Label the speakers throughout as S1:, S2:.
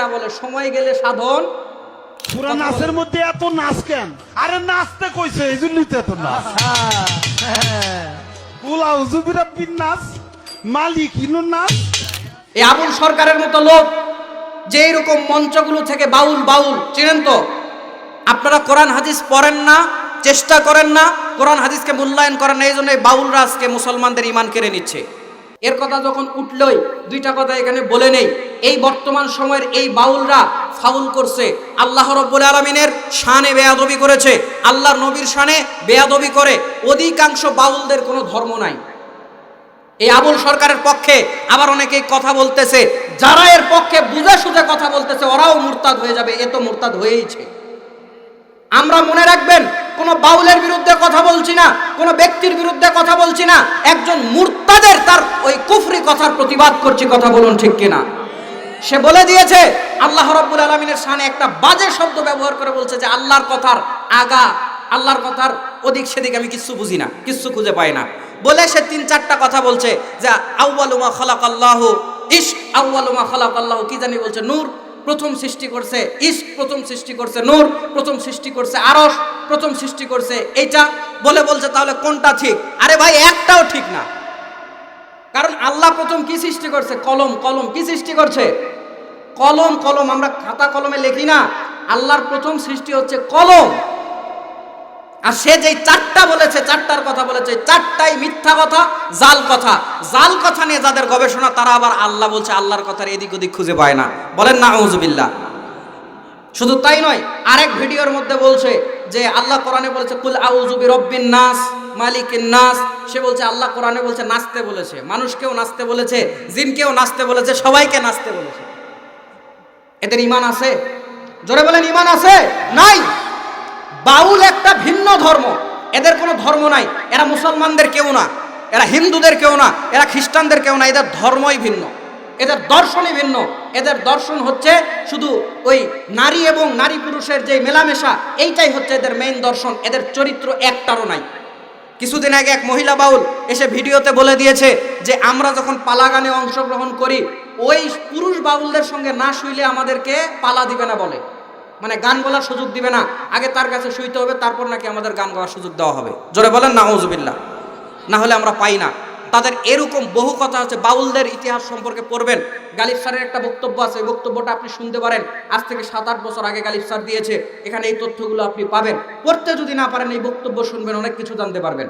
S1: এরা বলে সময় গেলে সাধন।
S2: পুরা নাচের মধ্যে এত নাচ কেন? আরে নাচতে কইছে এই জন্যই তো এত নাচ। উলা উজুবিরা বিন নাচ? মালিক ইনুর নাচ?
S1: এই আবুল সরকারের মতো লোক যে এরকম মঞ্চগুলো থেকে বাউল বাউল চিনেন তো? আপনারা কোরআন হাদিস পড়েন না চেষ্টা করেন না কোরআন হাদিসকে মূল্যায়ন করেন না এই জন্য এই বাউলরা আজকে মুসলমানদের ইমান কেড়ে নিচ্ছে। এর কথা যখন উঠলই, দুইটা কথা এখানে বলে নেই। এই বর্তমান সময়ের এই বাউলরা ফাউল করছে। আল্লাহ রব্বুল আলমিনের শানে বেয়াদবি করেছে। আল্লাহর নবীর শানে বেয়াদবি করে। অধিকাংশ বাউলদের কোনো ধর্ম নাই। এই আবুল সরকারের পক্ষে আবার অনেকেই কথা বলতেছে। যারা এর পক্ষে বুঝে সুঝে কথা বলতেছে, ওরাও মুরতাদ হয়ে যাবে। এ তো মুরতাদ হয়েইছে। আমরা মনে রাখবেন কোন বাউলের বিরুদ্ধে কথা বলছি না, কোনো ব্যক্তির বিরুদ্ধে কথা বলছি না, একজন মুরতাদের তার ওই কুফরি কথার প্রতিবাদ করছি, কথা বলুন ঠিক কিনা? সে বলে দিয়েছে, আল্লাহ রব্বুল আলমিনের সামনে একটা বাজে শব্দ ব্যবহার করে বলছে যে আল্লাহর কথার আগা, আল্লাহর কথার ওদিক সেদিক আমি কিচ্ছু বুঝি না, কিচ্ছু খুঁজে পাই না। বলে সে তিন চারটা কথা বলছে, যে আউ্বালুমা খলাক আল্লাহ ইস আউ্বালুমা খলাক আল্লাহ কি জানি বলছে, নূর। প্রথম সৃষ্টি করছে ইস প্রথম সৃষ্টি করছে নূর, প্রথম সৃষ্টি করছে আরস প্রথম সৃষ্টি করছে এইটা। বলে বলছে তাহলে কোনটা ঠিক? আরে ভাই, একটাও ঠিক না। কারণ আল্লাহ প্রথম কি সৃষ্টি করছে? কলম কলম কি সৃষ্টি করছে? কলম কলম, আমরা খাতা কলমে লিখি না। আল্লাহর প্রথম সৃষ্টি হচ্ছে কলম। আর সে যেই চারটা বলেছে, চারটার কথা বলেছে চারটাই মিথ্যা কথা, জাল কথা। জাল কথা নিয়ে যাদের গবেষণা, তারা আবার আল্লাহ বলছে, আল্লাহর কথার এদিক ওদিক খুঁজে পায় না। বলেন না আউজুবিল্লাহ শুধু তাই নয়, আরেক ভিডিওর মধ্যে বলছে যে আল্লাহ কোরআনে বলেছে, কুল আউজুবি রব্বিন নাস, মালিকিন নাস। সে বলছে, আল্লাহ কোরআনে বলছে, নাচতে বলেছে। মানুষকেও নাচতে বলেছে, জিনকেও নাচতে বলেছে, সবাইকে নাচতে বলেছে। এদের ইমান আছে? জোরে বলেন, ইমান আছে? নাই! বাউল একটা ভিন্ন ধর্ম। এদের কোনো ধর্ম নাই। এরা মুসলমানদের কেউ না। এরা হিন্দুদের কেউ না। এরা খ্রিস্টানদের কেউ না। এদের ধর্মই ভিন্ন। এদের দর্শনই ভিন্ন। এদের দর্শন হচ্ছে শুধু ওই নারী এবং নারী পুরুষের যে মেলামেশা, এইটাই হচ্ছে এদের মেইন দর্শন। এদের চরিত্র একটারও নাই। কিছুদিন আগে এক মহিলা বাউল এসে ভিডিওতে বলে দিয়েছে যে, আমরা যখন পালা গানে অংশগ্রহণ করি, ওই পুরুষ বাউলদের সঙ্গে না শুইলে আমাদেরকে পালা দিবে না বলে। মানে গান বলার সুযোগ দিবে না। আগে তার কাছে শুইতে হবে, তারপর নাকি আমাদের গান গাওয়ার সুযোগ দেওয়া হবে। জোরে বলেন না ওজবিল্লা না হলে আমরা পাই না। তাদের এরকম বহু কথা আছে, বাউলদের ইতিহাস সম্পর্কে পড়বেন। গালিব স্যারের একটা বক্তব্য আছে বক্তব্যটা আপনি শুনতে পারেন। আজ থেকে সাত আট বছর আগে গালিব স্যার দিয়েছে, এখানে এই তথ্যগুলো আপনি পাবেন। পড়তে যদি না পারেন, এই বক্তব্য শুনবেন, অনেক কিছু জানতে পারবেন।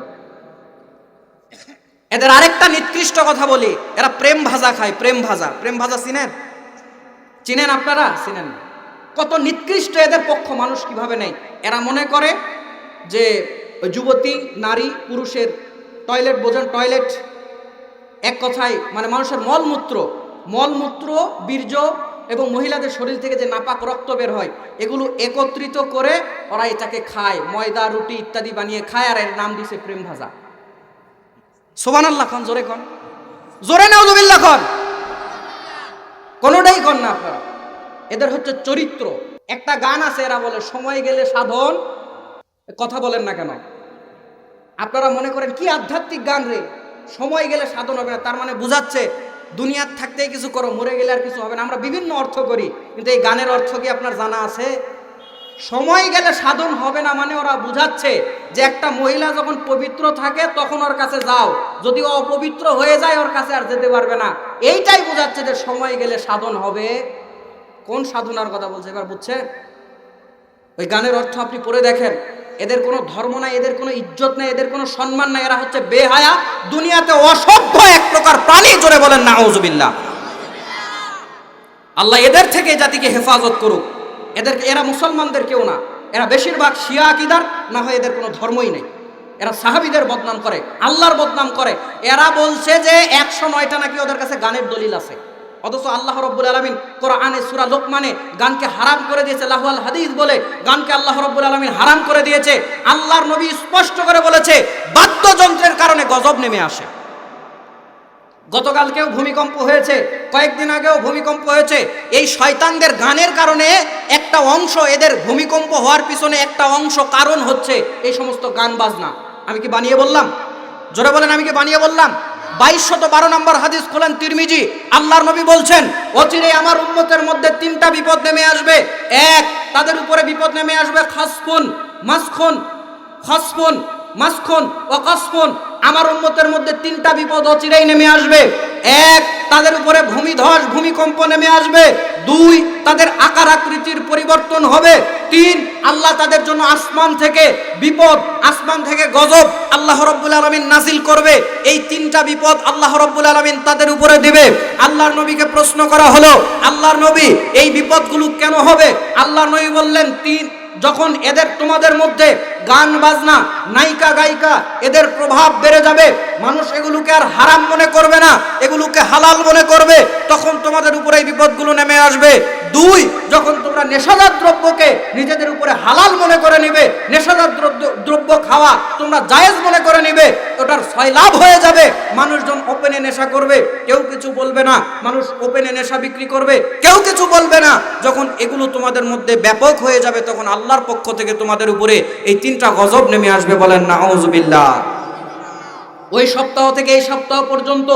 S1: এদের আরেকটা নিকৃষ্ট কথা বলি, এরা প্রেম ভাজা খায়, প্রেম ভাজা। প্রেম ভাজা চিনেন? চিনেন আপনারা? চিনেন না। কত নিকৃষ্ট এদের পক্ষ মানুষ কীভাবে নেই? এরা মনে করে যে যুবতী, নারী, পুরুষের টয়লেট বোঝেন টয়লেট এক কথায় মানে মানুষের মলমূত্র মলমূত্র, বীর্য এবং মহিলাদের শরীর থেকে যে নাপাক রক্ত বের হয়, এগুলো একত্রিত করে ওরা এটাকে খায়, ময়দা, রুটি ইত্যাদি বানিয়ে খায় আর এর নাম দিছে প্রেম ভাজা। সোবান আল্লাহ খান, জোরে কন জোরে নাউজুবিল্লাহ খান। কোনোটাই কন না আপনারা। এদের হচ্ছে চরিত্র। একটা গান আছে, এরা বলে, সময় গেলে সাধন। কথা বলেন না কেন? আপনারা মনে করেন, কি আধ্যাত্মিক গান রে? সময় গেলে সাধন হবে না। তার মানে বুঝাচ্ছে, দুনিয়ার থাকতেই কিছু করো, মরে গেলে আর কিছু হবে না। আমরা বিভিন্ন অর্থ করি, কিন্তু এই গানের অর্থ কি আপনার জানা আছে? সময় গেলে সাধন হবে না মানে ওরা বুঝাচ্ছে যে একটা মহিলা যখন পবিত্র থাকে, তখন ওর কাছে যাও। যদি অপবিত্র হয়ে যায়, ওর কাছে আর যেতে পারবে না। এইটাই বোঝাচ্ছে যে সময় গেলে সাধন হবে। কোন সাধনার কথা বলছে? এবার বুঝছেন ওই গানের অর্থ আপনি পড়ে দেখেন, এদের কোনো ধর্ম নাই, এদের কোনো ইজ্জত নাই, এদের কোনো সম্মান নাই, এরা হচ্ছে বেহায়া, দুনিয়াতে অসভ্য এক প্রকার প্রাণী, জোরে বলেন না আউজুবিল্লাহ আল্লাহ এদের থেকে জাতিকে হেফাজত করুক। এদের এরা মুসলমানদের কেউ না। এরা বেশিরভাগ শিয়া আকিদার, না হয় এদের কোনো ধর্মই নেই। এরা সাহাবিদের বদনাম করে, আল্লাহর বদনাম করে। এরা বলছে যে একশো নয়টা নাকি ওদের কাছে গানের দলিল আছে। অথচ আল্লাহ রব্বুল আলমিন কোরআনে সুরা লোকমানে গানকে হারাম করে দিয়েছে, লাহুয়াল হাদিস বলে গানকে আল্লাহ রব্বুল আলমিন হারাম করে দিয়েছে। আল্লাহর নবী স্পষ্ট করে বলেছে, বাদ্যযন্ত্রের কারণে গজব নেমে আসে। গতকালকেও ভূমিকম্প হয়েছে, কয়েকদিন আগেও ভূমিকম্প হয়েছে। এই শয়তানদের গানের কারণে একটা অংশ এদের ভূমিকম্প হওয়ার পিছনে একটা অংশ কারণ হচ্ছে এই সমস্ত গান বাজনা। আমি কি বানিয়ে বললাম? জোরে বলেন, আমি কি বানিয়ে বললাম? বাইশশত বারো নম্বর হাদিস খোলেন তিরমিজি। আল্লাহর নবী বলছেন, অচিরে আমার উম্মতের মধ্যে তিনটা বিপদ নেমে আসবে। এক, তাদের উপরে বিপদ নেমে আসবে খাসফুন, মাসখুন, খসফুন, মাসখুন ও কসফুন। আমার উম্মতের মধ্যে তিনটা বিপদ অচিরেই নেমে আসবে। এক, তাদের উপরে ভূমিধস, ভূমিকম্প নেমে আসবে। দুই, তাদের আকার আকৃতির পরিবর্তন হবে। তিন, আল্লাহ তাদের জন্য আসমান থেকে বিপদ, আসমান থেকে গজব আল্লাহ রব্বুল আলমিন নাজিল করবে। এই তিনটা বিপদ আল্লাহ রব্বুল আলমিন তাদের উপরে দিবে। আল্লাহর নবীকে প্রশ্ন করা হলো, আল্লাহর নবী, এই বিপদগুলো কেন হবে? আল্লাহ নবী বললেন, তিন, যখন এদের তোমাদের মধ্যে গান, বাজনা, নায়িকা, গায়িকা, এদের প্রভাব বেড়ে যাবে। মানুষ এগুলোকে আর হারাম মনে করবে না, এগুলোকে হালাল মনে করবে। তখন তোমাদের উপরে এই বিপদগুলো নেমে আসবে। দুই, যখন তোমরা নেশাদার দ্রব্যকে নিজেদের উপরে হালাল মনে করে নিবে নেশাদার দ্রব্য- খাওয়া তোমরা জায়েজ মনে করে নিবে, ওটার লাভ হয়ে যাবে। মানুষজন ওপেনে নেশা করবে, কেউ কিছু বলবে না। মানুষ ওপেনে নেশা বিক্রি করবে, কেউ কিছু বলবে না। যখন এগুলো তোমাদের মধ্যে ব্যাপক হয়ে যাবে, তখন আল্লাহর পক্ষ থেকে তোমাদের উপরে এই তিনটা গজব নেমে আসবে বলেন না আউজুবিল্লাহ ওই সপ্তাহ থেকে এই সপ্তাহ পর্যন্ত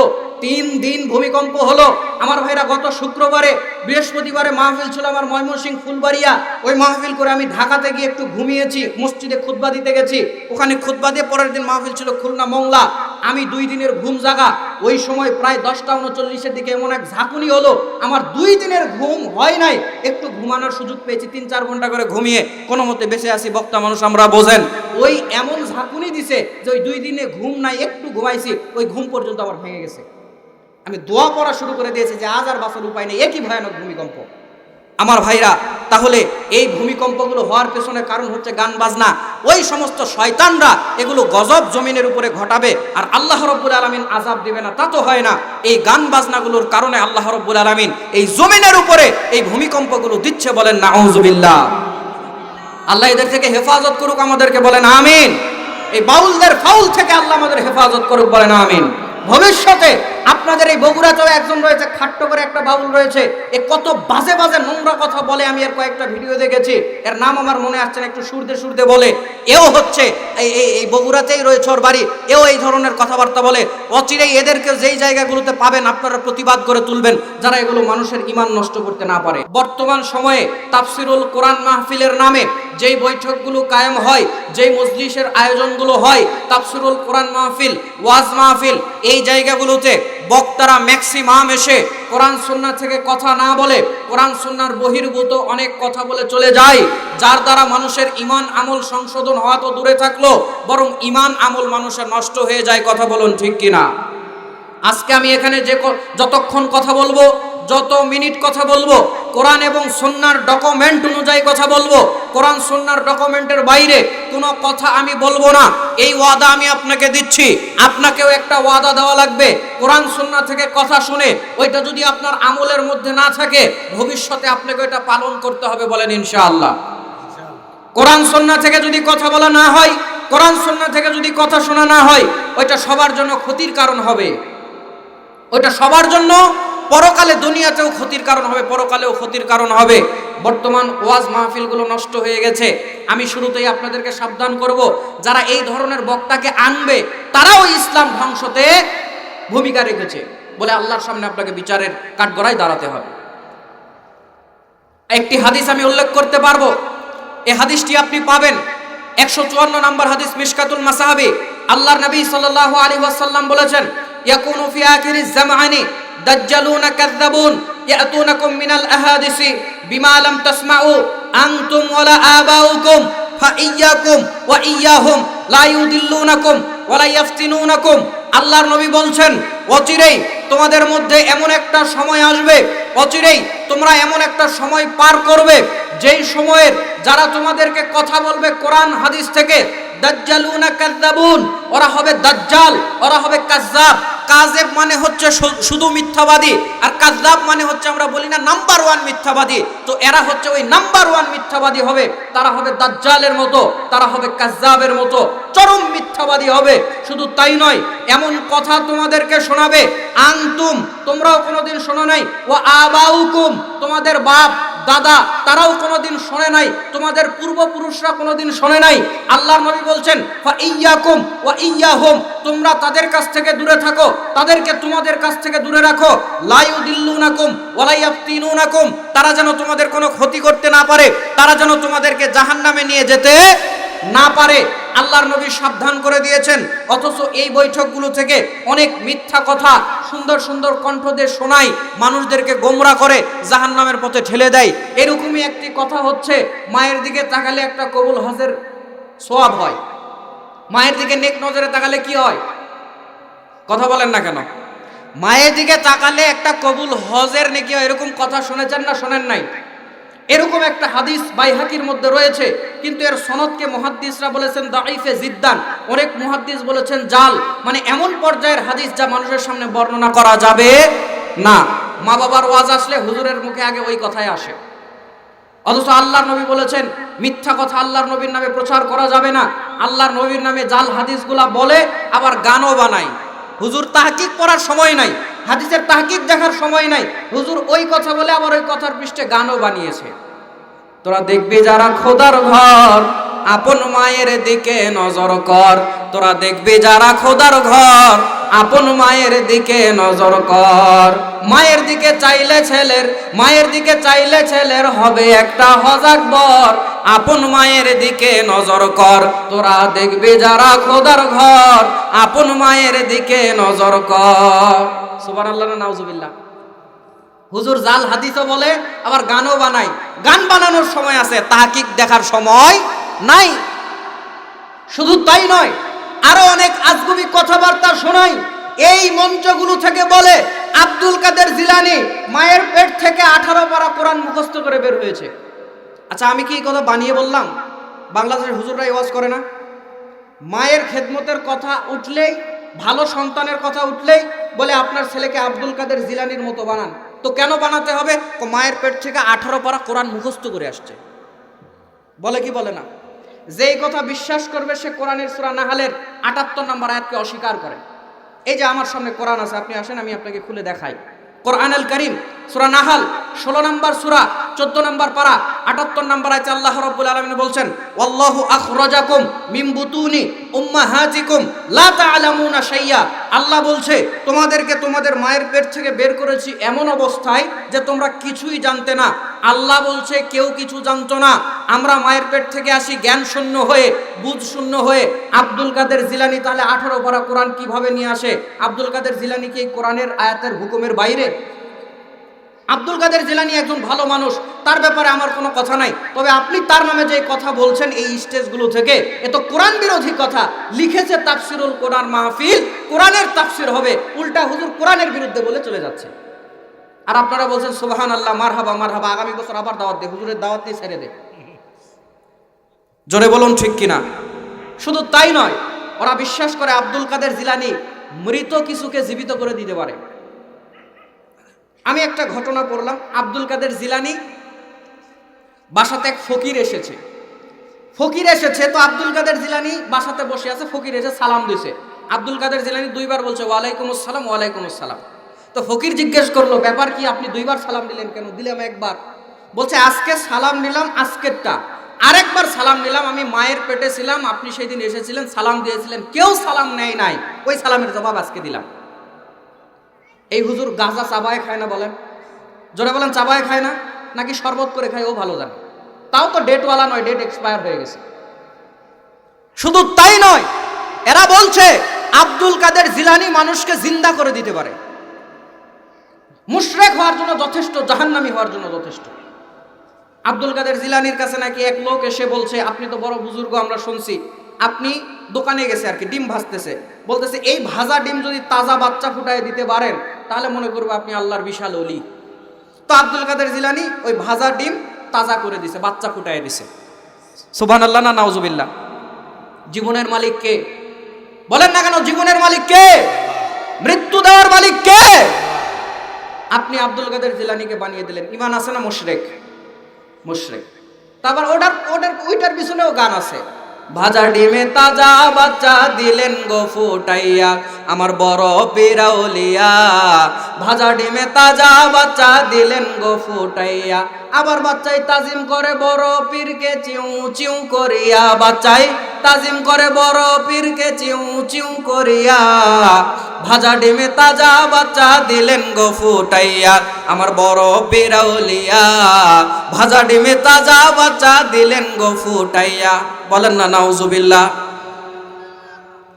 S1: তিন দিন ভূমিকম্প হলো। আমার ভাইরা, গত শুক্রবারে, বৃহস্পতিবারে মাহফিল ছিল আমার ময়মনসিংহ ফুলবাড়িয়া। ওই মাহফিল করে আমি ঢাকাতে গিয়ে একটু ঘুমিয়েছি, মসজিদে খুদবা দিতে গেছি। ওখানে খুদবা দিয়ে পরের দিন মাহফিল ছিল খুলনা মংলা। আমি দুই দিনের ঘুম জাগা। ওই সময় প্রায় দশটা উনচল্লিশের দিকে এমন এক ঝাঁকুনি হলো, আমার দুই দিনের ঘুম হয় নাই। একটু ঘুমানোর সুযোগ পেয়েছি, তিন চার ঘণ্টা করে ঘুমিয়ে। কোনো মতে বেঁচে আসি বক্তা মানুষ, আমরা বোঝেন। ওই এমন ঝাঁকুনি দিছে যে ওই দুই দিনে ঘুম নাই, একটু ঘুমাইছি, ওই ঘুম পর্যন্ত আমার ভেঙে গেছে। আমি দোয়া পড়া শুরু করে দিয়েছি যে আজ আর বাঁচার উপায় নেই, একই ভয়ানক ভূমিকম্প। আমার ভাইরা, তাহলে এই ভূমিকম্পগুলো হওয়ার পেছনে কারণ হচ্ছে গান বাজনা। ওই সমস্ত শয়তানরা এগুলো গজব জমিনের উপরে ঘটাবে আর আল্লাহ রব্বুল আলমিন আজাব দিবে না। তা তো হয় না। এই গান বাজনাগুলোর কারণে আল্লাহ রব্বুল আলমিন এই জমিনের উপরে এই ভূমিকম্পগুলো দিচ্ছে বলেন না আউজুবিল্লাহ আল্লাহ এদের থেকে হেফাজত করুক আমাদেরকে বলেন আমিন। এই বাউলদের ফাউল থেকে আল্লাহ আমাদের হেফাজত করুক বলেন আমিন। ভবিষ্যতে আপনাদের এই বগুড়াতেও একজন রয়েছে, খাট্ট করে একটা বাউল রয়েছে। এ কত বাজে বাজে নোংরা কথা বলে আমি এর কয়েকটা ভিডিও দেখেছি। এর নাম আমার মনে আসছে না, একটু সুরদে সুরদে বলে। এও হচ্ছে এই এই বগুড়াতেই রয়েছে ওর বাড়ি, এও এই ধরনের কথাবার্তা বলে। অচিরেই এদেরকে যেই জায়গাগুলোতে পাবেন, আপনারা প্রতিবাদ করে তুলবেন, যারা এগুলো মানুষের ইমান নষ্ট করতে না পারে। বর্তমান সময়ে তাফসিরুল কোরআন মাহফিলের নামে যেই বৈঠকগুলো কায়েম হয়, যেই মজলিসের আয়োজনগুলো হয়, তাফসিরুল কোরআন মাহফিল, ওয়াজ মাহফিল, এই জায়গাগুলোতে বক্তারা ম্যাক্সিমাম এসে কোরআন সুন্না থেকে কথা না বলে কোরআন সুন্নার বহির্ভূত অনেক কথা বলে চলে যায়, যার দ্বারা মানুষের ইমান আমল সংশোধন হওয়া তো দূরে থাকল, বরং ইমান আমল মানুষের নষ্ট হয়ে যায়, কথা বলুন ঠিক কিনা? আজকে আমি এখানে যে যতক্ষণ কথা বলব যত মিনিট কথা বলব, কোরআন এবং সন্ন্যার ডকুমেন্ট অনুযায়ী কথা বলব, কোরআন সন্ন্যার ডকুমেন্টের বাইরে কোনো কথা আমি বলব না। এই ওয়াদা আমি আপনাকে দিচ্ছি। আপনাকেও একটা ওয়াদা দেওয়া লাগবে। কোরআন সন্না থেকে কথা শুনে ওইটা যদি আপনার আমলের মধ্যে না থাকে, ভবিষ্যতে আপনাকে ওইটা পালন করতে হবে বলেন ইনশাআল্লাহ। কোরআন সন্না থেকে যদি কথা বলা না হয়, কোরআন সন্না থেকে যদি কথা শোনা না হয়, ওইটা সবার জন্য ক্ষতির কারণ হবে। ওইটা সবার জন্য পরকালে দুনিয়াতেও ক্ষতির কারণ হবে, পরকালেও ক্ষতির কারণ হবে। বর্তমান ওয়াজ মাহফিলগুলো নষ্ট হয়ে গেছে। আমি শুরুতেই আপনাদেরকে সাবধান করব, যারা এই ধরনের বক্তাকে আনবে, তারাও ইসলাম ধ্বংসতে ভূমিকা রেখেছে বলে আল্লাহর সামনে আপনাকে বিচারের কাঠগড়ায় দাঁড়াতে হবে। একটি হাদিস আমি উল্লেখ করতে পারব। এই হাদিসটি আপনি পাবেন। একশো চুয়ান্ন নম্বর হাদিস মিশকাতুল মাসাহাবি। আল্লাহর নবী সাল্লাল্লাহু আলাইহি ওয়াসাল্লাম বলেছেন, ইয়াকুনু ফি আখিরিজ জামানি দাজ্জালুনা কাযযাবুন, ইয়াতুনাকুম মিনাল আহাদিসি, বিমা লাম তাসমাউ, আনতুম ওয়ালা আবাউকুম, ফাইয়াকুম ওয়া ইয়াহুম, লা ইউদিল্লুনাকুম ওয়ালা ইয়াফতিনুনাকুম। আল্লাহর নবী বলছেন, অচিরেই তোমাদের মধ্যে এমন একটা সময় আসবে, অচিরেই তোমরা এমন একটা সময় পার করবে, যেই সময়ের যারা তোমাদেরকে কথা বলবে কোরআন, হাদিস থেকে, দাজ্জালুনা কাযযাবুন, ওরা হবে দাজ্জাল, ওরা হবে কাজ্জাব কাজেব মানে হচ্ছে শুধু মিথ্যাবাদী, আর কাজদাব মানে হচ্ছে আমরা বলি না নাম্বার ওয়ান মিথ্যাবাদী। তো এরা হচ্ছে ওই নাম্বার ওয়ান মিথ্যাবাদী হবে, তারা হবে দাজ্জালের মতো, তারা হবে কাজ্জাবের মতো, চরম মিথ্যাবাদী হবে। শুধু তাই নয়, এমন কথা তোমাদেরকে শোনাবে, আনতুম, তোমরাও কোনোদিন শোনো নাই ও আবাউকুম, তোমাদের বাপ দাদা, তারাও কোনোদিন শোনে নাই। তোমাদের পূর্বপুরুষরা কোনোদিন শোনে নাই। আল্লাহ নবী বলছেন ইয়াকুম ওয়া ইয়াহুম। তোমরা তাদের কাছ থেকে দূরে থাকো। তাদেরকে তোমাদের কাছ থেকে দূরে রাখো। লায়ু দিল্লুনাকুম ওয়ালাইয়াফতিনুনাকুম তারা যেন তোমাদের কোনো ক্ষতি করতে না পারে, তারা যেন তোমাদেরকে জাহান্নামে নিয়ে যেতে না পারে, আল্লাহর নবী সাবধান করে দিয়েছেন। অথচ এই বৈঠকগুলো থেকে অনেক মিথ্যা কথা সুন্দর সুন্দর কণ্ঠ দিয়ে শোনায়, মানুষদেরকে গোমরা করে জাহান্নামের পথে ঠেলে দেয়। এরকমই একটি কথা হচ্ছে, মায়ের দিকে তাকালে একটা কবুল হজের সোয়াব হয়। মায়ের দিকে নেক নজরে তাকালে কি হয়? কথা বলেন না কেন? মায়ের দিকে তাকালে একটা কবুল হজের নেকি হয়, এরকম কথা শুনেছেন না শোনেন নাই? এরকম একটা হাদিস বাইহাকির মধ্যে রয়েছে, কিন্তু এর সনদকে মুহাদ্দিসরা বলেছেন দাইফে জিদ্দান। অনেক মুহাদ্দিস বলেছেন জাল। মানে এমন পর্যায়ের হাদিস যা মানুষের সামনে বর্ণনা করা যাবে না। মা বাবার ওয়াজ আসলে হুজুরের মুখে আগে ওই কথাই আসে। অথচ আল্লাহর নবী বলেছেন, মিথ্যা কথা আল্লাহর নবীর নামে প্রচার করা যাবে না। আল্লাহর নবীর নামে জাল হাদিসগুলা বলে, আবার গানও বানায়। হুজুর তাহকিক পড়ার সময় নাই। হাদিসের তাহকিক দেখার সময় নাই। হুজুর ওই কথা বলে আবার ওই কথার পৃষ্ঠে গানও বানিয়েছে। তোরা দেখবি যারা খোদার ঘর, আপন মায়ের দিকে নজর কর। তোরা দেখবি যারা খোদার ঘর আপন মায়ের দিকে নজর কর। মায়ের দিকে চাইলে ছেলের, মায়ের দিকে চাইলে ছেলের হবে একটা হজাক বর। আপন মায়ের দিকে নজর কর, তোরা দেখবি যারা খোদার ঘর। আপন মায়ের দিকে নজর কর। সুবহানাল্লাহ না নাউজুবিল্লাহ। হুজুর জাল হাদিসও বলে, আবার গানও বানাই গান বানানোর সময় আছে, তাহাকিক দেখার সময় নাই। শুধু তাই নয় আরও অনেক আজগুবি কথাবার্তা শোনাই। এই মঞ্চগুলো থেকে বলে আব্দুল কাদের জিলানি মায়ের পেট থেকে আঠারো পারা কোরআন মুখস্থ করে বের হয়েছে। আচ্ছা আমি কি এই কথা বানিয়ে বললাম? বাংলাদেশের হুজুররা ওয়াজ করে না? মায়ের খেদমতের কথা উঠলেই, ভালো সন্তানের কথা উঠলেই বলে আপনার ছেলেকে আব্দুল কাদের জিলানির মতো বানান। তো কেন বানাতে হবে? মায়ের পেট থেকে আঠারো পারা কোরআন মুখস্থ করে আসছে। বলে কি বলে না? যেই কথা বিশ্বাস করবে সে কোরআনের সুরা নাহালের আটাত্তর নম্বর আয়াতকে অস্বীকার করে। এই যে আমার সামনে কোরআন আছে, আপনি আসেন, আমি আপনাকে খুলে দেখাই। কোরআন আল করিম, সুরা নাহাল, ষোলো নম্বর সুরা, চোদ্দ নম্বর পারা, আটাত্তর নম্বর আছে আল্লাহ রব্বুল আলমিন বলছেন আল্লাহু আখরাজাকুম মিন বুতুনি উম্মাহাতিকুম, লা তা'লামুনা শাইয়া। আল্লাহ বলছে, তোমাদেরকে তোমাদের মায়ের পেট থেকে বের করেছি এমন অবস্থায় যে তোমরা কিছুই জানতে না। আল্লাহ বলছে, কেউ কিছু জানতো না। আমরা মায়ের পেট থেকে আসি, জ্ঞান শূন্য হয়ে বুঝ শূন্য হয়ে। আব্দুল কাদের জিলানি তাহলে আঠারো পারা কোরআন কীভাবে নিয়ে আসে? আব্দুল কাদের জিলানি কি কোরআনের আয়াতের হুকুমের বাইরে? আব্দুল কাদের জিলানি একজন ভালো মানুষ, তার ব্যাপারে আমার কোনো কথা নাই। তবে আপনি তার নামে যে কথা বলছেন এই স্টেজগুলো থেকে, এ তো কোরআন বিরোধী কথা। লিখেছে তাফসিরুল কোরআন মাহফিল, কোরআনের তাফসির হবে। উল্টা হুজুর কোরআনের বিরুদ্ধে বলে চলে যাচ্ছে। আর আপনারা বলছেন সুবাহান আল্লাহ মারহাবা মারহাবা, আগামী বছর আবার দাওয়াত দে, হুজুরের দাওয়াত দিয়ে ছেড়ে দে। জোরে বলুন ঠিক কিনা? শুধু তাই নয়, ওরা বিশ্বাস করে আব্দুল কাদের জিলানি মৃত কিছুকে জীবিত করে দিতে পারে। আমি একটা ঘটনা পড়লাম, আব্দুল কাদের জিলানি বাসাতে এক ফকির এসেছে। ফকির এসেছে, তো আব্দুল কাদের জিলানি বাসাতে বসে আছে, ফকির এসে সালাম দিছে। আব্দুল কাদের জিলানি দুইবার বলছে, ওয়ালাইকুম আসসালাম ওয়ালাইকুম আসসালাম। তো ফকির জিজ্ঞেস করল, ব্যাপার কি, আপনি দুইবার সালাম দিলেন কেন? দিলাম একবার। বলছে, আজকে সালাম নিলাম আজকেরটা। আরেকবার সালাম নিলাম, আমি মায়ের পেটে ছিলাম, আপনি সেই দিন এসেছিলেন, সালাম দিয়েছিলেন, কেউ সালাম নেয় নাই। ওই সালামের জবাব আজকে দিলাম। এই হুজুর গাঁজা চাবায় খায় না বলেন? জোরে বলেন, চাবায় খায় না? নাকি শরবত করে খায়, ও ভালো জানে। তাও তো ডেটওয়ালা নয়, ডেট এক্সপায়ার হয়ে গেছে। শুধু তাই নয়, এরা বলছে, আব্দুল কাদের জিলানি মানুষকে জিন্দা করে দিতে পারে। মুশরেক হওয়ার জন্য যথেষ্ট, জাহান্নামি হওয়ার জন্য যথেষ্ট। আব্দুল কাদের জিলানির কাছে নাকি এক লোক এসে বলছে, আপনি তো বড় বুজুর্গ, আমরা শুনছি। আপনি দোকানে গেছে আর কি, ডিম ভাজতেছে। বলতেছে, এই ভাজা ডিম যদি তাজা বাচ্চা ফুটায় দিতে পারেন, তাহলে মনে করব আপনি আল্লাহর বিশাল অলি তো আব্দুল কাদের জিলানি ওই ভাজা ডিম তাজা করে দিছে, বাচ্চা ফুটায় দিছে। সুবহান আল্লাহ না নাউজুবিল্লাহ? জীবনের মালিক কে? বলেন না কেন, জীবনের মালিক কে? মৃত্যু দেওয়ার মালিক কে? আপনি আব্দুল কাদের জিলানিকে বানিয়ে দিলেন। ইমান আছে না মুশরেক। মুশরেক। তারপর ওটার ওটার ওইটার পিছনেও গান আছে। ভাজা ডিমে তাজা বাচ্চা দিলেন গো ফুটাইয়া, আমার বড় পিরাউলিয়া। ভাজা ডিমে তাজা বাচ্চা দিলেন গো ফুটাইয়া, আবার বাচ্চাই তাজিম করে বড় পীরকে চিউ চিউ করিয়া বাচ্চাই তাজিম করে বড় পীরকে চিউ চিউ করিয়া। ভাজা ডিমে তাজা বাচ্চা দিলেন গো ফুটাইয়া, আমার বড় পিরাউলিয়া। ভাজা ডিমে তাজা বাচ্চা দিলেন গো ফুটাইয়া। বলেন না, নাউজুবিল্লাহ।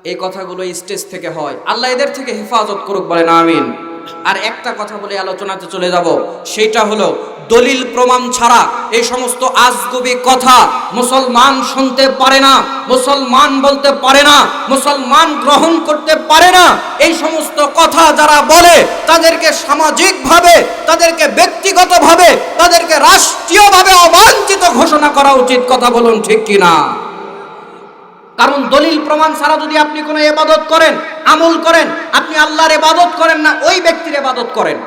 S1: এই কথাগুলো স্টেজ থেকে হয়। আল্লাহ এদের থেকে হেফাজত করুক, বলেন আমিন। আর একটা কথা বলে আলোচনাতে চলে যাব। সেটা হলো, দলিল প্রমাণ ছাড়া এই সমস্ত আজগুবি কথা মুসলমান শুনতে পারে না, মুসলমান বলতে পারে না, মুসলমান গ্রহণ করতে পারে না। এই সমস্ত কথা যারা বলে, তাদেরকে সামাজিকভাবে, তাদেরকে ব্যক্তিগতভাবে, তাদেরকে রাষ্ট্রীয়ভাবে অবাঞ্ছিত ঘোষণা করা উচিত। কথা বলুন ঠিক কিনা? কারণ দলিল প্রমাণ ছাড়া যদি আপনি কোনো এবাদত করেন, আমল করেন, আপনি আল্লাহর এবাদত করেন না, ওই ব্যক্তির এবাদত করেন।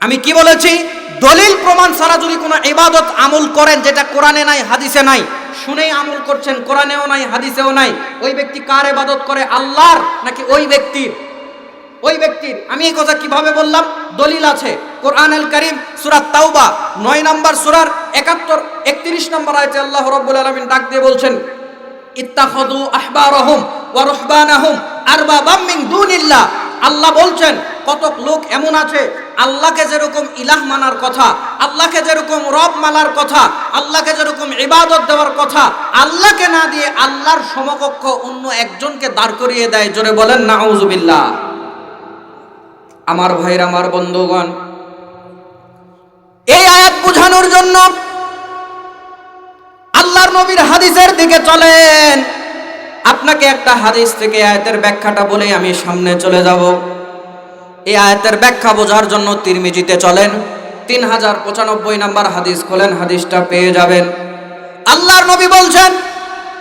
S1: আমি কি বলেছি? দলিল প্রমাণ ছাড়া যদি কোনো এবাদত আমল করেন, যেটা কোরআনে নাই, হাদিসে নাই, শুনেই আমল করছেন, কোরআনেও নাই, হাদিসেও নাই, ওই ব্যক্তি কার ইবাদত করে? আল্লাহর নাকি ওই ব্যক্তির? ওই ব্যক্তির। আমি এই কথা কীভাবে বললাম? দলিল আছে। কোরআন আল করিম সুরাত তাওবা, নয় নম্বর সুরার একাত্তর, একত্রিশ নম্বর আয়তে আল্লাহ রব্বুল আলমিন ডাক দিয়ে বলছেন ইত্তাখাদু আহবারহুম ওয়া রুহবানাহুম আরবাবাম মিন দুনিল্লাহ। আল্লাহ বলছেন কত লোক এমন আছে, আল্লাহকে যেরকম ইলাহ মানার কথা, আল্লাহকে যেরকম রব মানার কথা, আল্লাহকে যেরকম ইবাদত দেওয়ার কথা, আল্লাহকে না দিয়ে আল্লাহর সমকক্ষ অন্য একজনকে দাঁড় করিয়ে দেয়, জোরে বলেন, নাউজুবিল্লাহ। আমার ভাইর আমার বন্ধুগণ, এই আয়াত বোঝানোর জন্য আল্লাহর নবীর হাদিসের দিকে চলেন। আপনাকে একটা হাদিস থেকে আয়াতের ব্যাখ্যাটা বলে আমি সামনে চলে যাব। এই আয়াতের ব্যাখ্যা বোঝার জন্য তিরমিজিতে চলেন। তিন হাজার পঁচানব্বই নাম্বার হাদিস খোলেন, হাদিসটা পেয়ে যাবেন। আল্লাহর নবী বলছেন,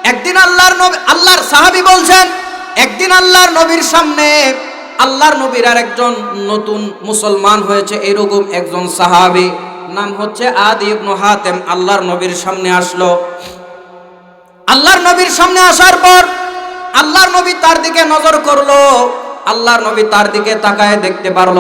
S1: একদিন আল্লাহর নবী আল্লাহর সাহাবী বলছেন, একদিন আল্লাহর নবীর সামনে আল্লাহর নবীর আর একজন নতুন মুসলমান হয়েছে, এরকম একজন সাহাবী। নাম হচ্ছে আদি ইবনু হাতেম, আল্লাহর নবীর সামনে আসলো। আল্লাহর নবীর সামনে আসার পর আল্লাহর নবী তার দিকে নজর করল, আল্লাহর নবী তার দিকে তাকায় দেখতে পারল,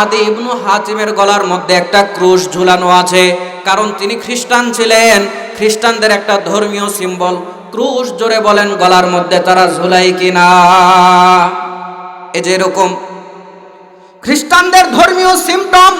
S1: আদি ইবনু হাতিমের গলার মধ্যে একটা ক্রুশ ঝুলানো আছে, কারণ তিনি খ্রিস্টান ছিলেন, খ্রিস্টানদের একটা ধর্মীয় সিম্বল। ক্রুশ জোরে বলেন, গলার মধ্যে তারা ঝুলাই কিনা এ যে এরকম। খ্রিস্টানদের ধর্মীয় সিমটম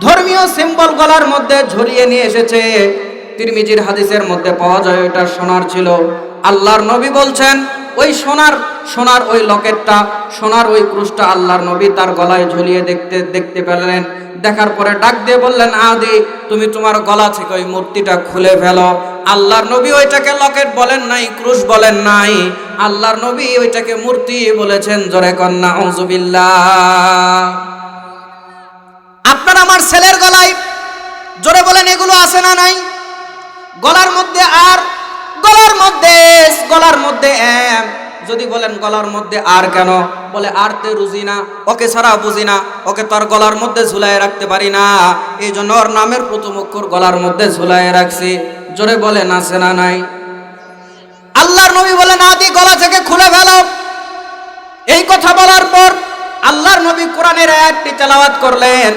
S1: ধর্মীয় সিম্বল গলার মধ্যে ঝুলিয়ে নিয়ে এসেছে। তিরমিজির হাদিসের মধ্যে পাওয়া যায় ওইটা সোনার ছিল। আল্লাহর নবী বলছেন, ওই সোনার সোনার ওই লকেটটা, সোনার ওই ক্রুশটা আল্লাহর নবী তার গলায় ঝুলিয়ে দেখতে দেখতে পেলেন। দেখার পরে ডাক দিয়ে বললেন, আদি, তুমি তোমার গলা থেকে ওই মূর্তিটা খুলে ফেলো। আল্লাহর নবী ওইটাকে লকেট বলেন নাই, ক্রুশ বলেন নাই। আল্লাহর নবী ওইটাকে মূর্তি বলেছেন, জোরে কন্যা আপনার আমার ছেলের গলায়। জোরে বলেন, এগুলো আছে না নাই? গলার মধ্যে আর, গলার মধ্যে গলার মধ্যে এম। যদি বলেন, গলার মধ্যে আর কেন? বলে, আর তে রুজি না, ওকে ছাড়া বুঝি না, ওকে তোর গলার মধ্যে ঝুলাই রাখতে পারি না। এই জন্য ওর নামের প্রথম অক্ষর গলার মধ্যে ঝুলাই রাখছি। জোরে বলেন, আছে না নাই? আল্লাহর নবী বলে না দি গলা থেকে খুলে ফেলো। এই কথা বলার পর আল্লাহর নবী কোরআনের আয়াতটি তেলাওয়াত করলেন।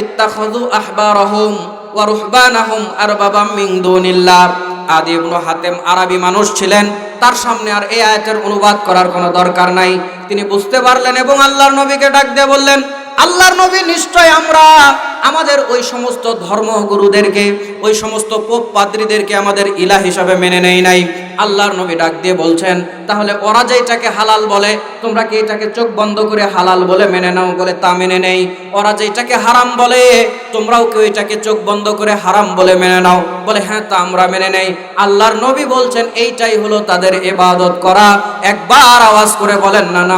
S1: ইত্তাখাযু আহবারহুম ওয়া রুহবানাহুম আরবাবাম মিন দুনিল্লাহ। আদি ইবনু হাতেম আরবি মানুষ ছিলেন, তার সামনে আর এই আয়াতের অনুবাদ করার কোনো দরকার নাই। তিনি বুঝতে পারলেন এবং আল্লাহর নবীকে ডাক দিয়ে বললেন আল্লাহর নবী নিশ্চয় আমরা। আমাদের ওই সমস্ত ধর্মগুরুদেরকে, ওই সমস্ত পোপ পাদ্রীদেরকে আমাদের ইলা হিসাবে মেনে নেই নাই। আল্লাহর নবী ডাক দিয়ে বলছেন, তাহলে ওরা যে এটাকে হালাল বলে, তোমরা কি এটাকে চোখ বন্ধ করে হালাল বলে মেনে নাও বলে তা মেনে নেই? ওরা যে এটাকে হারাম বলে, তোমরাও কেউ এটাকে চোখ বন্ধ করে হারাম বলে মেনে নাও? বলে হ্যাঁ তা আমরা মেনে নেই। আল্লাহর নবী বলছেন, এইটাই হলো তাদের এবাদত করা। একবার আওয়াজ করে বলেন, না না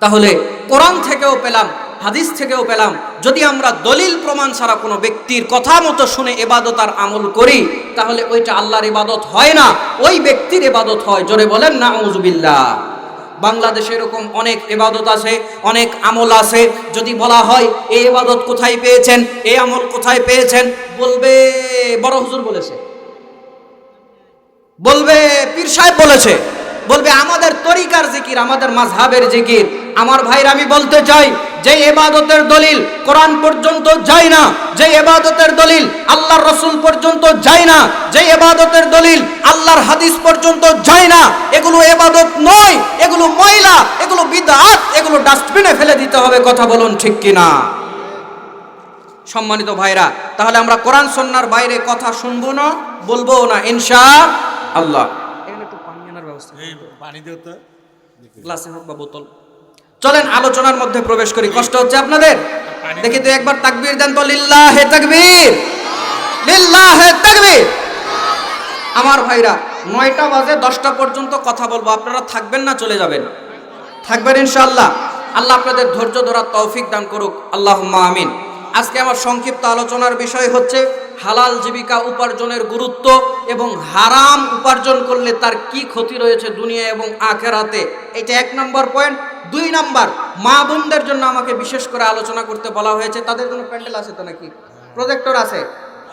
S1: তাহলে কোরআন থেকেও পেলাম, হাদিস থেকেও পেলাম। যদি আমরা দলিল প্রমাণ ছাড়া কোনো ব্যক্তির কথা মতো শুনে এবাদত আর আমল করি, তাহলে ওইটা আল্লাহর ইবাদত হয় না। ওই ব্যক্তির ইবাদত হয়। জোরে বলেন না উজবিল্লা বাংলাদেশে এরকম অনেক এবাদত আছে, অনেক আমল আছে। যদি বলা হয় এই এবাদত কোথায় পেয়েছেন? এই আমল কোথায় পেয়েছেন? বলবে, বড় হুজুর বলেছে। বলবে, পীর সাহেব বলেছে। বলবে, আমাদের তরিকার জিকির, আমাদের মাঝহাবের জিকির আমার ভাইরা আমি বলতে চাই যে এবাদতের দলিল কোরআন পর্যন্ত যায় না যে এবাদতের দলিল আল্লাহর রসুল পর্যন্ত যায় না যে এবাদতের দলিল আল্লাহর হাদিস পর্যন্ত যায় না এগুলো এবাদত নয় এগুলো ময়লা এগুলো বিদআত এগুলো ডাস্টবিনে ফেলে দিতে হবে কথা বলুন ঠিক কিনা? সম্মানিত ভাইরা তাহলে আমরা কোরআন সন্ন্যার বাইরে কথা শুনব না বলব না ইনশা আল্লাহ এখানে একটু পানি আনার ব্যবস্থা
S2: পানি দিও তো।
S1: গ্লাসে হোক বা বোতল। চলেন, আলোচনার মধ্যে প্রবেশ করি। কষ্ট হচ্ছে আপনাদের? দেখি তো একবার তাকবীর দেন তো, লিল্লাহে তাকবীর লিল্লাহে তাকবীর। আমার ভাইরা, নয়টা বাজে, দশটা পর্যন্ত কথা বলব। আপনারা থাকবেন না, চলে যাবেন। থাকবেন ইনশাআল্লাহ। আল্লাহ আপনাদের ধৈর্য ধরার তৌফিক দান করুক। আল্লাহ আমিন। আজকে আমার সংক্ষিপ্ত আলোচনার বিষয় হচ্ছে হালাল জীবিকা উপার্জনের গুরুত্ব এবং হারাম উপার্জন করলে তার কি ক্ষতি রয়েছে দুনিয়া এবং আখেরাতে। এটা এক নম্বর পয়েন্ট দুই নাম্বার, মা বোনদের জন্য আমাকে বিশেষ করে আলোচনা করতে বলা হয়েছে। তাদের জন্য প্যান্ডেল আছে তো নাকি? প্রজেক্টর আছে।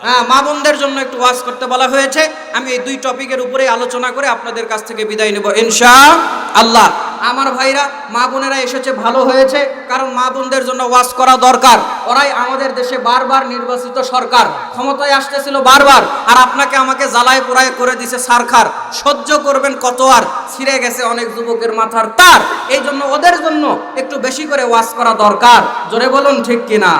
S1: হ্যাঁ মা বোনদের জন্য একটু ওয়াশ করতে বলা হয়েছে। আমি এই দুই টপিকের উপরেই আলোচনা করে আপনাদের কাছ থেকে বিদায় নেব, ইনশা আল্লাহ। আমার ভাইরা, মা বোনেরা এসেছে, ভালো হয়েছে, কারণ মা বোনদের জন্য ওয়াজ করা দরকার। ওরাই আমাদের দেশে বারবার নির্বাচিত সরকার। ক্ষমতায় আসতেছিল বারবার, আর আপনাকে আমাকে জ্বালায় পোড়ায় করে দিছে সারখার। সহ্য করবেন কত আর, ছিঁড়ে গেছে অনেক যুবকের মাথার তার। এই জন্য ওদের জন্য একটু বেশি করে ওয়াজ করা দরকার। জোরে বলুন, ঠিক কিনা?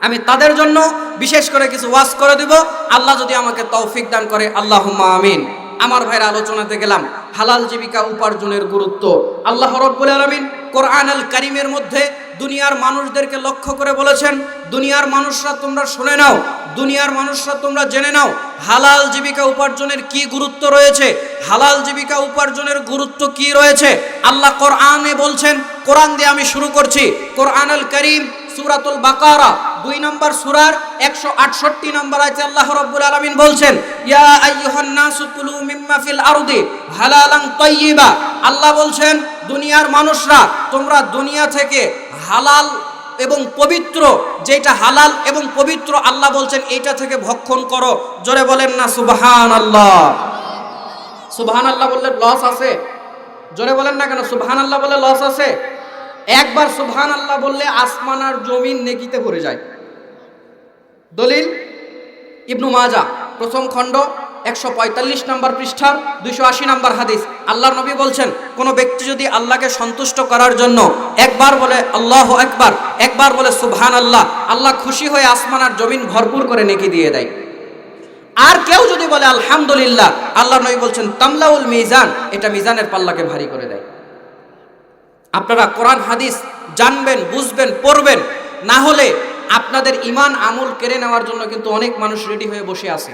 S1: আমি তাদের জন্য বিশেষ করে কিছু ওয়াজ করে দিব। আল্লাহ যদি আমাকে তৌফিক দান করে আল্লাহ আমিন। আমার ভাইয়ের আলোচনাতে গেলাম। হালাল জীবিকা উপার্জনের গুরুত্ব। আল্লাহ রব্বুল আলমিন কোরআন আল কারিমের মধ্যে দুনিয়ার মানুষদেরকে লক্ষ্য করে বলেছেন, দুনিয়ার মানুষরা তোমরা শুনে নাও, দুনিয়ার মানুষরা তোমরা জেনে নাও, হালাল জীবিকা উপার্জনের কি গুরুত্ব রয়েছে, হালাল জীবিকা উপার্জনের গুরুত্ব কি রয়েছে? আল্লাহ কোরআনে বলছেন, কোরআন দিয়ে আমি শুরু করছি। কোরআন আল করিম সুরাতুল বাকারা দুই নম্বর সুরার একশো আটষট্টি নম্বর আছে আল্লাহ রব্বুল আলমিন বলছেন, ইয়া আইয়ুহান নাসু কুলু মিম্মা ফিল আরদি হালালান তাইয়িবা। আল্লাহ বলছেন, দুনিয়ার মানুষরা, তোমরা দুনিয়া থেকে হালাল এবং পবিত্র যেটা হালাল এবং পবিত্র আল্লাহ বলছেন, এইটা থেকে ভক্ষণ করো। জোরে বলেন না সুবহান আল্লাহ সুবহান আল্লাহ বললে লস আছে। জোরে বলেন না কেন সুবহান আল্লাহ বলে লস আছে? একবার সুবহান আল্লাহ বললে আসমান আর জমিন নেকিতে ভরে যায়। দলিল, ইবনু মাজা, প্রথম খণ্ড, একশো পঁয়তাল্লিশ নম্বর পৃষ্ঠার দুইশো আশি নম্বর হাদিস। আল্লাহর নবী বলছেন, কোনো ব্যক্তি যদি আল্লাহকে সন্তুষ্ট করার জন্য একবার বলে আল্লাহ একবার একবার বলে সুবহান আল্লাহ আল্লাহ খুশি হয়ে আসমান আর জমিন ভরপুর করে নেকি দিয়ে দেয়। আর কেউ যদি বলে আলহামদুলিল্লাহ আল্লাহ নবী বলছেন, তামলাউল মিজান, এটা মিজানের পাল্লাকে ভারী করে দেয়। আপনারা কোরআন, হাদিস জানবেন, বুঝবেন, পড়বেন, না হলে আপনাদের ইমান আমল কেড়ে নেওয়ার জন্য কিন্তু অনেক মানুষ রেডি হয়ে বসে আছে।